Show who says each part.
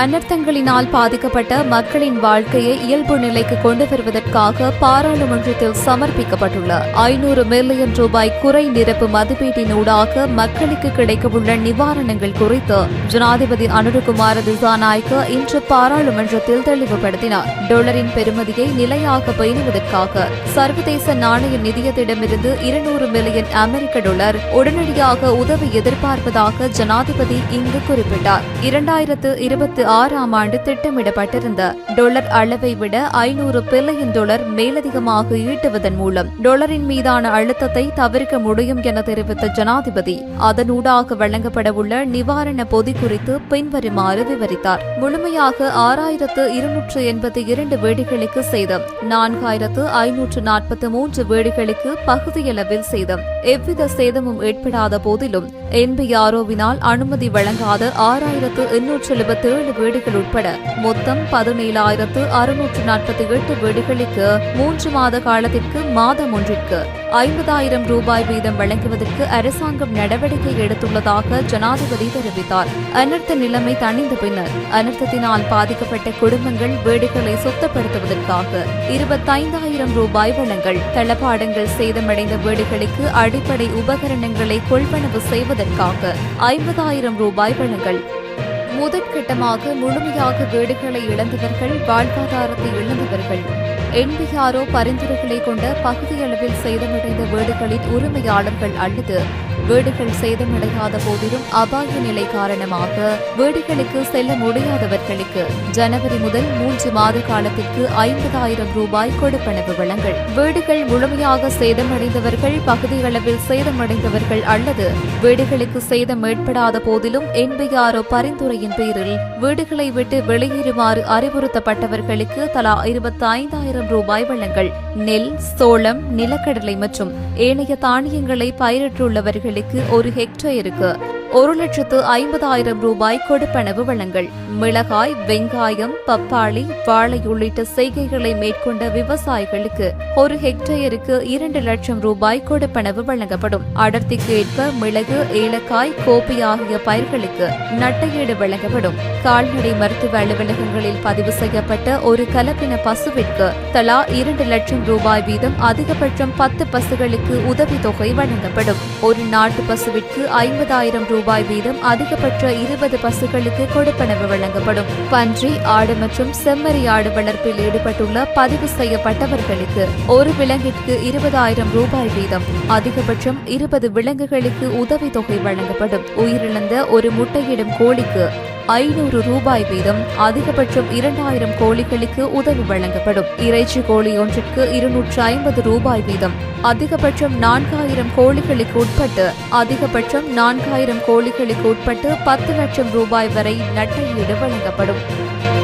Speaker 1: அனர்த்தங்களினால் பாதிக்கப்பட்ட மக்களின் வாழ்க்கையை இயல்பு நிலைக்கு கொண்டு வருவதற்காக பாராளுமன்றத்தில் சமர்ப்பிக்கப்பட்டுள்ள ஐநூறு மில்லியன் ரூபாய் குறை நிரப்பு மதிப்பீட்டினூடாக மக்களுக்கு கிடைக்கவுள்ள நிவாரணங்கள் குறித்து ஜனாதிபதி அனுருகுமார திசாநாயக்க இன்று பாராளுமன்றத்தில் தெளிவுபடுத்தினார். டொலரின் பெறுமதியை நிலையாக பேணுவதற்காக சர்வதேச நாணய நிதியத்திடமிருந்து இருநூறு மில்லியன் அமெரிக்க டாலர் உடனடியாக உதவி எதிர்பார்ப்பதாக ஜனாதிபதி இங்கு குறிப்பிட்டார். இரண்டாயிரத்து இருபத்தி ஆறாம் ஆண்டு திட்டமிடப்பட்டிருந்த. டொலர் அளவை விட ஐநூறு பில்லியன் டொலர் மேலதிகமாக ஈட்டுவதன் மூலம் டொலரின் மீதான அழுத்தத்தை தவிர்க்க முடியும் என தெரிவித்த ஜனாதிபதி அதனூடாக வழங்கப்படவுள்ள நிவாரண பொதி குறித்து பின்வருமாறு விவரித்தார். முழுமையாக ஆறாயிரத்து இருநூற்று எண்பத்தி இரண்டு வீடுகளுக்கு சேதம் நான்காயிரத்து ஐநூற்று நாற்பத்தி மூன்று வீடுகளுக்கு பகுதியளவில் சேதம். எவ்வித சேதமும் ஏற்படாத போதிலும் என்பிஆர்ஓவினால் அனுமதி வழங்காத ஆறாயிரத்து எண்ணூற்று எழுபத்தி ஏழு வீடுகள் உட்பட மொத்தம் பதினேழாயிரத்து அறுநூற்று நாற்பத்தி எட்டு வீடுகளுக்கு மூன்று மாத காலத்திற்கு மாதம் ஒன்றிற்கு ஐம்பதாயிரம் ரூபாய் வீதம் வழங்குவதற்கு அரசாங்கம் நடவடிக்கை எடுத்துள்ளதாக ஜனாதிபதி தெரிவித்தார். அனர்த்த நிலைமை தணிந்த பின்னர் அனர்த்தத்தினால் பாதிக்கப்பட்ட குடும்பங்கள் வீடுகளை சுத்தப்படுத்துவதற்காக இருபத்தைந்தாயிரம் ரூபாய் வழங்கல் தளபாடங்கள் சேதமடைந்த வீடுகளுக்கு அடிப்படை உபகரணங்களை கொள்வனவு செய்வதற்காக ஐம்பதாயிரம் ரூபாய் வழங்கல் முதற்கட்டமாக முழுமையாக வீடுகளை இழந்தவர்கள் வாழ்வாதாரத்தை இழந்தவர்கள். என்பிஆர்ஓ பரிந்துரைகளை கொண்ட பகுதியளவில் சேதமடைந்த வீடுகளின் உரிமையாளர்கள் அல்லது வீடுகள் சேதமடையாத போதிலும் அபாய நிலை காரணமாக வீடுகளுக்கு செல்ல முடியாதவர்களுக்கு ஜனவரி முதல் மூன்று மாத காலத்திற்கு ஐம்பதாயிரம் ரூபாய் கொடுப்பனவு வழங்கல். வீடுகள் முழுமையாக சேதமடைந்தவர்கள் பகுதியளவில் சேதமடைந்தவர்கள் அல்லது வீடுகளுக்கு சேதம் ஏற்படாத போதிலும் என்பிஆர்ஓ பரிந்துரையின் பேரில் வீடுகளை விட்டு வெளியேறுமாறு அறிவுறுத்தப்பட்டவர்களுக்கு தலா இருபத்தி ஐந்தாயிரம் ரூபாய் வழங்கல். நெல் சோளம் நிலக்கடலை மற்றும் ஏனைய தானியங்களை பயிரிட்டுள்ளவர்களுக்கு ஒரு ஹெக்டேருக்கு. ஒரு லட்சத்து ஐம்பதாயிரம் ரூபாய் கொடுப்பனவு வழங்கல். மிளகாய் வெங்காயம் பப்பாளி வாழை உள்ளிட்ட செய்கைகளை மேற்கொண்ட விவசாயிகளுக்கு ஒரு ஹெக்டேயருக்கு இரண்டு லட்சம் ரூபாய் கொடுப்பனவு வழங்கப்படும். அடர்த்திக்கு ஏற்ப மிளகு ஏலக்காய் கோப்பி ஆகிய பயிர்களுக்கு நட்டையீடு வழங்கப்படும். கால்நடை மருத்துவ அலுவலகங்களில் பதிவு செய்யப்பட்ட ஒரு கலப்பின பசுவிற்கு தலா இரண்டு லட்சம் ரூபாய் வீதம் அதிகபட்சம் பத்து பசுகளுக்கு உதவித்தொகை வழங்கப்படும். ஒரு நாட்டு பசுவிற்கு ஐம்பதாயிரம் ரூபாய் ரூபாய் வீதம் அதிகபட்ச இருபது பசுகளுக்கு கொடுப்பனவு வழங்கப்படும். பன்றி ஆடு மற்றும் செம்மறி ஆடு வளர்ப்பில் ஈடுபட்டுள்ள பதிவு செய்யப்பட்டவர்களுக்கு ஒரு விலங்கிற்கு இருபதாயிரம் ரூபாய் வீதம். அதிகபட்சம் இருபது விலங்குகளுக்கு உதவித்தொகை வழங்கப்படும். உயிரிழந்த ஒரு முட்டையிடும் கோழிக்கு ஐநூறு ரூபாய் வீதம் அதிகபட்சம் இரண்டாயிரம் கோழிகளுக்கு உதவி வழங்கப்படும். இறைச்சி கோழி ஒன்றிற்கு இருநூற்று ஐம்பது ரூபாய் வீதம் அதிகபட்சம் நான்காயிரம் கோழிகளுக்கு உட்பட்டு அதிகபட்சம் நான்காயிரம் கோழிகளுக்கு உட்பட்டு பத்து லட்சம் ரூபாய் வரை நட்டையீடு வழங்கப்படும்.